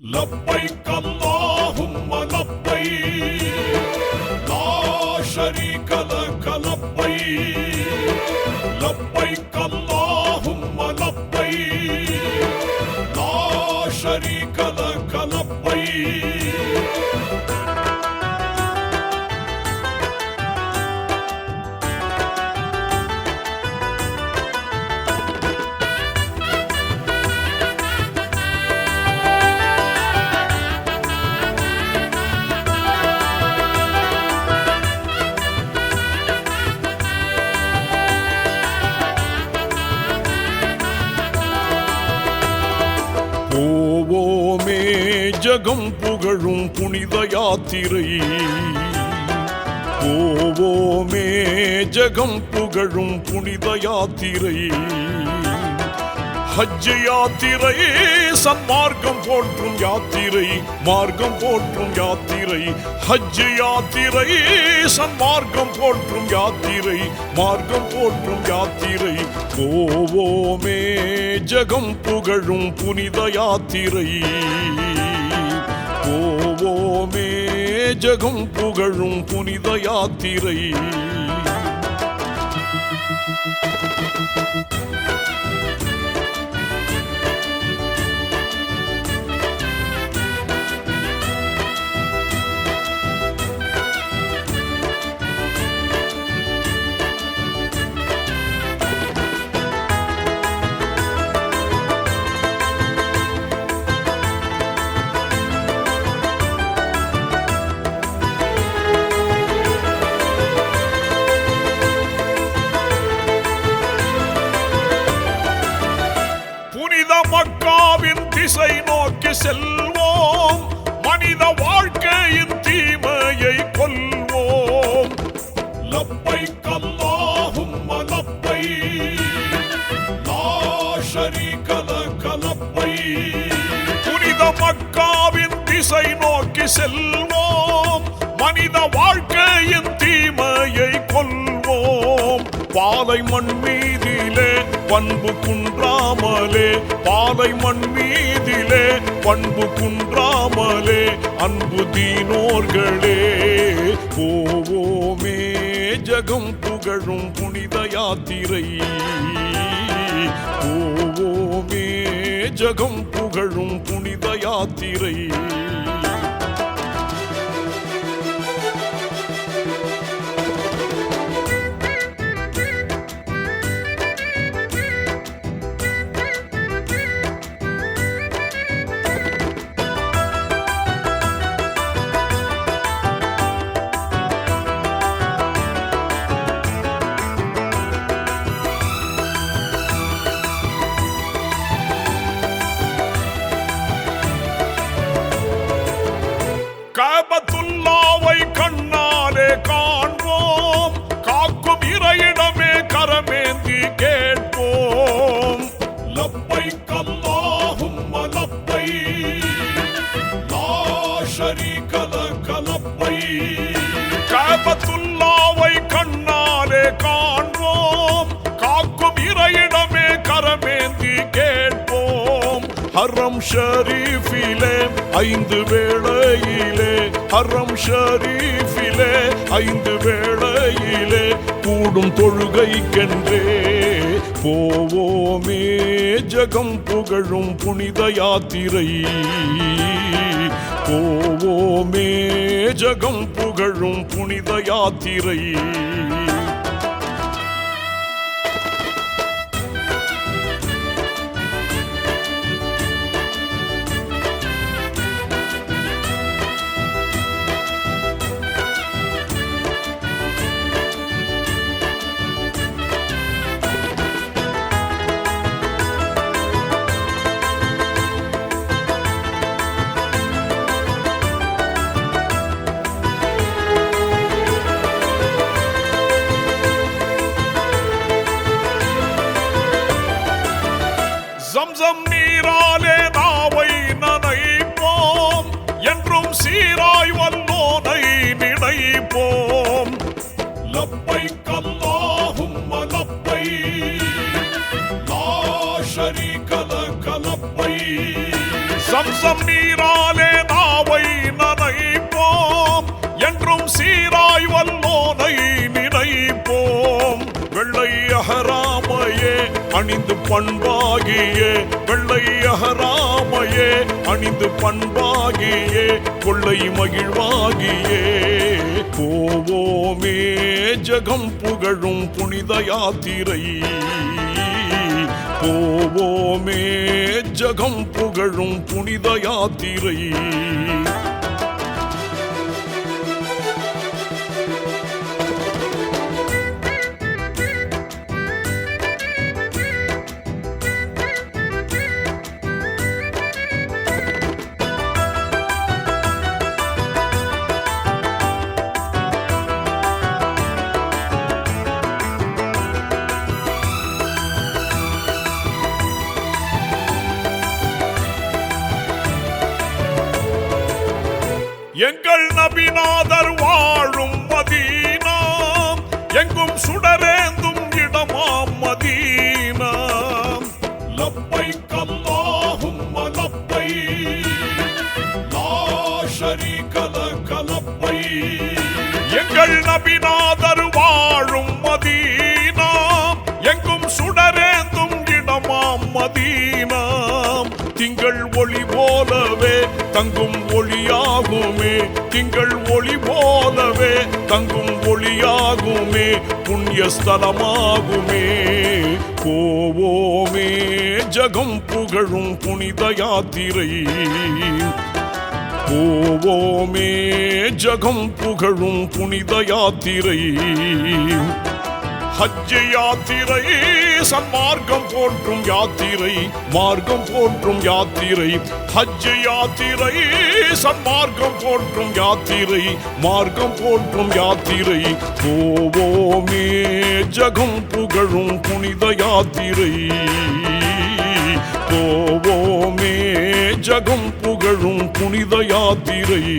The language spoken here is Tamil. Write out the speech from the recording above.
لبيك اللهم لبيك لا شريك لك لبيك لبيك اللهم لبيك لا شريك لك ஜகம் புகழும் புனித யாத்திரை. போவோமே ஜகம் புகழும் புனித யாத்திரை. ஹஜ் யாத்திரை சன்மார்க்கம் போற்றும் யாத்திரை மார்க்கம் போற்றும் யாத்திரை. ஹஜ் யாத்திரை சன்மார்க்கம் போற்றும் யாத்திரை மார்க்கம் போற்றும் யாத்திரை. போவோமே ஜகம் புகழும் புனித யாத்திரை. போவோமே ஜகம் புகழும் புனித யாத்திரை. செல்வோம். மனித வாழ்க்கையின் தீமையை கொள்வோம் லப்பை கல்லாகும் லப்பை கலப்பை. புனித மக்காவின் திசை நோக்கி செல்வோம். மனித வாழ்க்கையின் தீமையை கொள்வோம் பாலை மண் மீதிலே பண்பு குன்றாமலே பாலை மண் பண்பு குன்றாமலே அன்பு தீனோர்களே போவோமே ஜகம் புகழும் புனித யாத்திரை. போவோமே ஜகம் புகழும் புனித யாத்திரை. ஹரம் ஷரீஃபிலே ஐந்து வேளையிலே. ஹரம் ஷரீஃபிலே ஐந்து வேளையிலே. கூடும் தொழுகைக்கென்றே. போவோமே ஜகம் புகழும் புனித யாத்திரை. போவோமே ஜகம் புகழும் புனித யாத்திரை. சுத்தம் நீராலே நாவை நனைப்போம். என்றும் சீராய் வல்லோனை நினைப்போம். வெள்ளை அகராமையே அணிந்து பண்பாகியே. வெள்ளை அகராமையே அணிந்து பண்பாகியே. கொள்ளை மகிழ்வாகியே. போவோமே ஜகம் புகழும் புனித யாத்திரை. போவோமே ஜகம் புகழும் புனித யாத்திரை. எங்கள் நபிநாதர் வாழும் மதீனா. எங்கும் சுடரேந்தும் இடமாம் மதீனாம் லப்பை. கல்லாகும் மலப்பை லாஷரி கல கலப்பை எங்கள் நபிநாதர் வாழும் மதீனா. எங்கும் சுடரேந்தும் இடமாம் மதீனா. திங்கள் ஒளி போலவே தங்கும் ஒளியாகுமே. திங்கள் ஒளி போலவே தங்கும் ஒளியாகுமே. புண்ணியஸ்தலமாகுமே. போவோமே ஜகம் புகழும் புனித யாத்திரை. போவோமே ஜகம் புகழும் புனித யாத்திரை. ஹஜ் யாத்திரை. சன்மார்க்கம் போற்றும் யாத்திரை மார்க்கம் போற்றும் யாத்திரை. ஹஜ் யாத்திரை சன்மார்க்கம் போற்றும் யாத்திரை மார்க்கம் போற்றும் யாத்திரை. போவோமே ஜகம் புகழும் புனித யாத்திரை. போவோமே ஜகம் புகழும் புனித யாத்திரை.